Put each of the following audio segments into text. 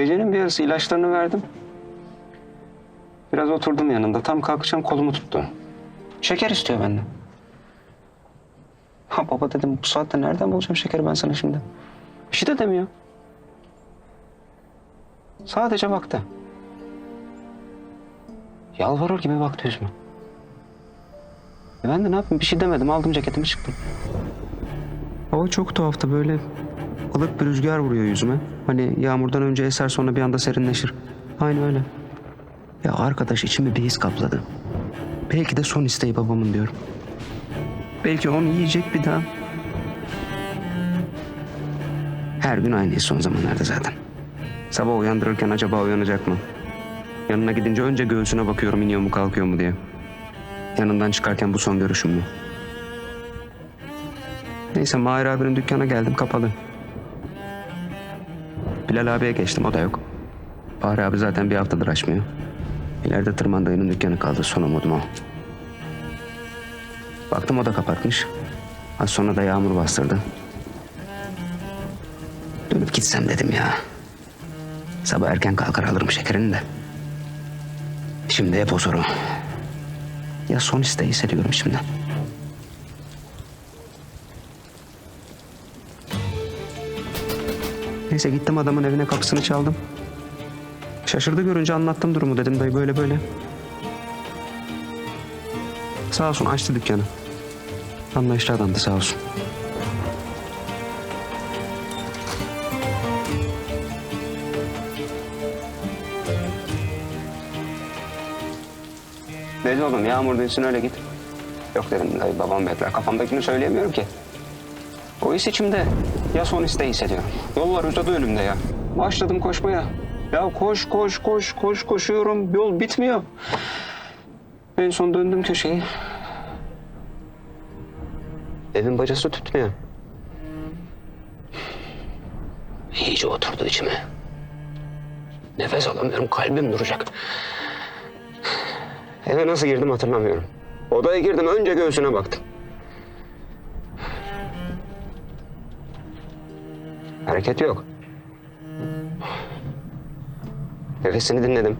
Gecenin bir yarısı ilaçlarını verdim. Biraz oturdum yanında. Tam kalkacağım kolumu tuttu. Şeker istiyor benden. Ha baba dedim bu saatte nereden bulacağım şekeri ben sana şimdi? Bir şey de demiyor. Sadece baktı. Yalvarır gibi baktı yüzüme. E ben de ne yapayım bir şey demedim aldım ceketimi çıktım. Hava çok tuhaftı böyle ılık bir rüzgar vuruyor yüzüme. Hani yağmurdan önce eser sonra bir anda serinleşir. Aynı öyle. Ya arkadaş içimi bir his kapladı. Belki de son isteği babamın diyorum. Belki onu yiyecek bir daha. Her gün aynı son zamanlarda zaten. Sabah uyandırırken acaba uyanacak mı? Yanına gidince önce göğsüne bakıyorum iniyor mu kalkıyor mu diye. Yanından çıkarken bu son görüşüm mü? Neyse Mahir abinin dükkana geldim kapalı. Bilal abiye geçtim o da yok. Bahri abi zaten bir haftadır açmıyor. İleride Tırman dayının dükkanı kaldı son umudum o. Baktım o da kapatmış. Az sonra da yağmur bastırdı. Dönüp gitsem dedim ya. Sabah erken kalkar alırım şekerini de. Şimdi hep o soru. Ya son isteği hissediyorum şimdi. Neyse gittim adamın evine kapısını çaldım. Şaşırdı görünce anlattım durumu dedim dayı böyle böyle. Sağ olsun açtı dükkanı. Anlayışlı adamdı sağ olsun. Dedi oğlum yağmur değilsin öyle git. Yok dedim dayı babam bekler. Kafamdakini söyleyemiyorum ki. O his içimde. Ya son isteği hissediyorum. Yollar uzadı önümde ya. Başladım koşmaya. Ya koş koş koş koş koşuyorum. Yol bitmiyor. En son döndüm köşeyi. Evin bacası tutmuyor. İyice oturdu içime. Nefes alamıyorum. Kalbim duracak. Eve nasıl girdim hatırlamıyorum. Odaya girdim önce göğsüne baktım. Hareket yok. Nefesini dinledim.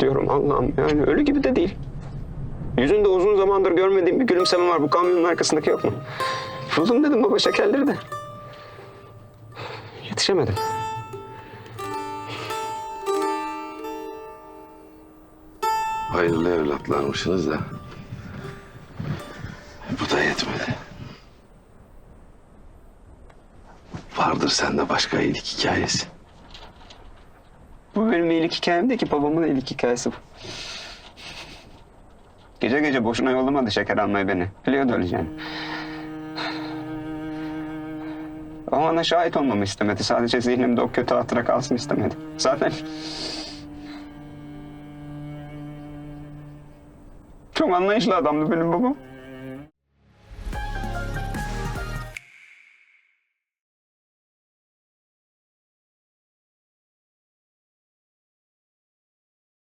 Diyorum Allah'ım yani ölü gibi de değil. Yüzünde uzun zamandır görmediğim bir gülümseme var. Bu kamyonun arkasındaki yok mu? Buldum dedim baba şekerleri de. Yetişemedim. Hayırlı evlatlarmışsınız da. Bu da yetmedi. Vardır sende başka iyilik hikayesi. Bu benim iyilik hikayem değil ki babamın iyilik hikayesi bu. Gece gece boşuna yollamadı şeker almayı beni. Biliyordu öleceğini. O ana şahit olmamı istemedi. Sadece zihnimde o kötü hatıra kalsın istemedi. Zaten... Çok anlayışlı adamdı benim babam.